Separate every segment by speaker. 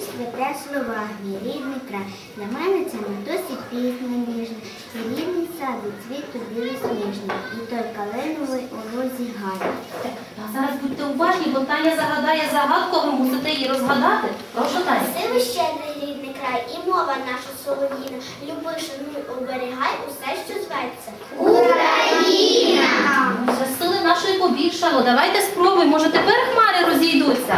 Speaker 1: слова, мій рідний край. Для мене це не досі пісня ніжна. І рідний сад від цвіту білосніжний. І той калиновий у лузі гай.
Speaker 2: Зараз будьте уважні, бо Таня загадає загадку, ви мусите її розгадати. Прошу Таня.
Speaker 1: Сили щедрий рідний край і мова наша солов'їна. Люби, шануй, оберігай усе, що зветься. Україна!
Speaker 2: Вже сили нашої побільшало. Давайте спробуємо. Може тепер хмари розійдуться.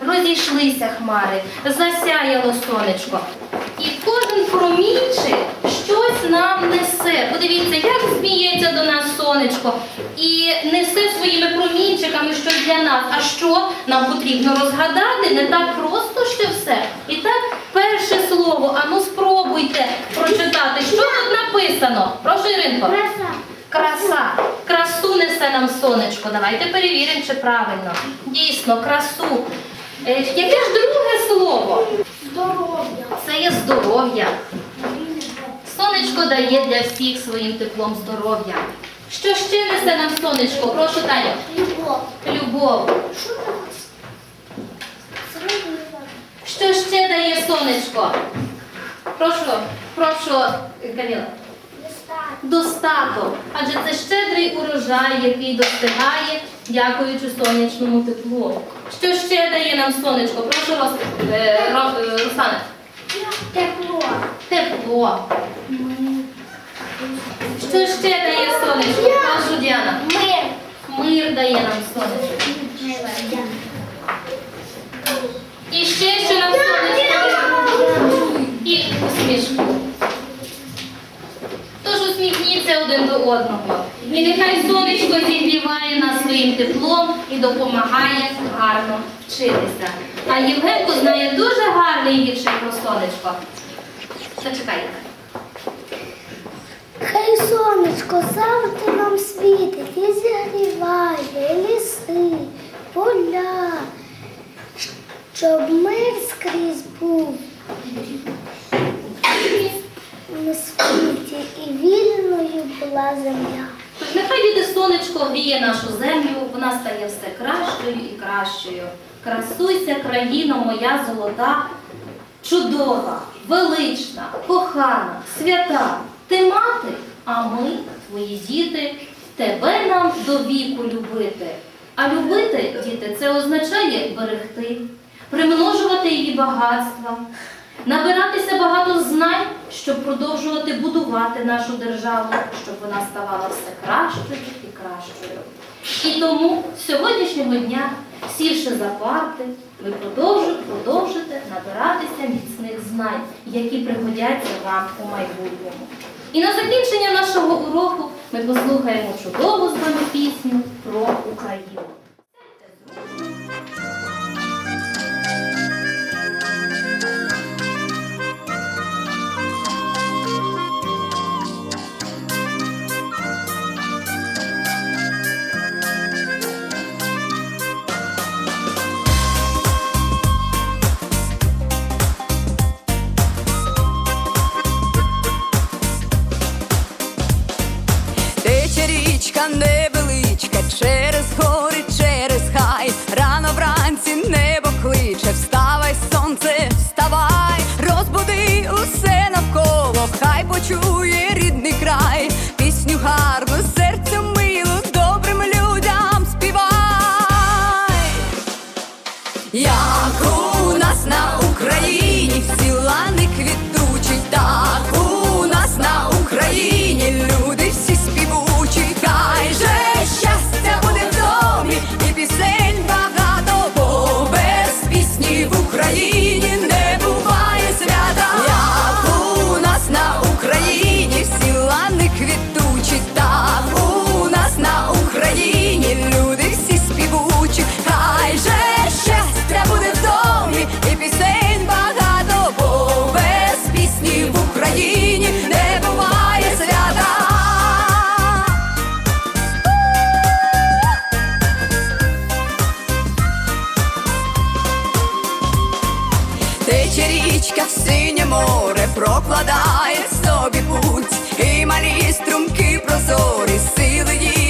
Speaker 2: Розійшлися хмари, засяяло сонечко. І кожен промінчик щось нам несе. Подивіться, як зміється до нас сонечко і несе своїми промінчиками щось для нас. А що нам потрібно розгадати? Не так просто ще все. І так, перше слово, а ну спробуйте прочитати, що тут написано. Прошу, Іринко.
Speaker 1: Краса.
Speaker 2: Краса. Красу несе нам сонечко. Давайте перевіримо, чи правильно. Дійсно, красу. Е, яке ж друге слово?
Speaker 1: Здоров'я.
Speaker 2: Це є здоров'я. Сонечко дає для всіх своїм теплом здоров'я. Що ще несе нам сонечко? Прошу, Таню.
Speaker 1: Любов.
Speaker 2: Любов.
Speaker 1: Що
Speaker 2: ще дає сонечко? Прошу, прошу, Каміла. Достаток. Адже це щедрий урожай, який достигає, дякуючи сонячному теплу. Що ще дає нам сонечко? Прошу Рос... е, Ро- е.
Speaker 1: Тепло.
Speaker 2: Тепло. Що ще дає сонечко? Прошу Діана.
Speaker 1: Мир.
Speaker 2: Мир дає нам сонечко. І ще що нам сонечко? І усмішку. Усміхніться один до одного. І нехай сонечко зігріває нас своїм теплом і допомагає гарно вчитися. А Євгенко знає дуже гарний віршик про сонечко. Зачекайте.
Speaker 1: Хай сонечко завжди нам світить і зігріває ліси, поля, щоб мир скрізь був на світі і земля.
Speaker 2: Нехай діти сонечко гріє нашу землю, вона стає все кращою і кращою. Красуйся, країно моя золота, чудова, велична, кохана, свята. Ти мати, а ми, твої діти, тебе нам до віку любити. А любити, діти, це означає берегти, примножувати її багатства, набиратися багато знань, щоб продовжувати будувати нашу державу, щоб вона ставала все кращою і кращою. І тому з сьогоднішнього дня, сівши за парти, ви продовжите набиратися міцних знань, які пригодяться вам у майбутньому. І на закінчення нашого уроку ми послухаємо чудову з вами пісню про Україну.
Speaker 3: Квітучі, річка в синє море прокладає собі путь, і малі струмки прозорі сили її.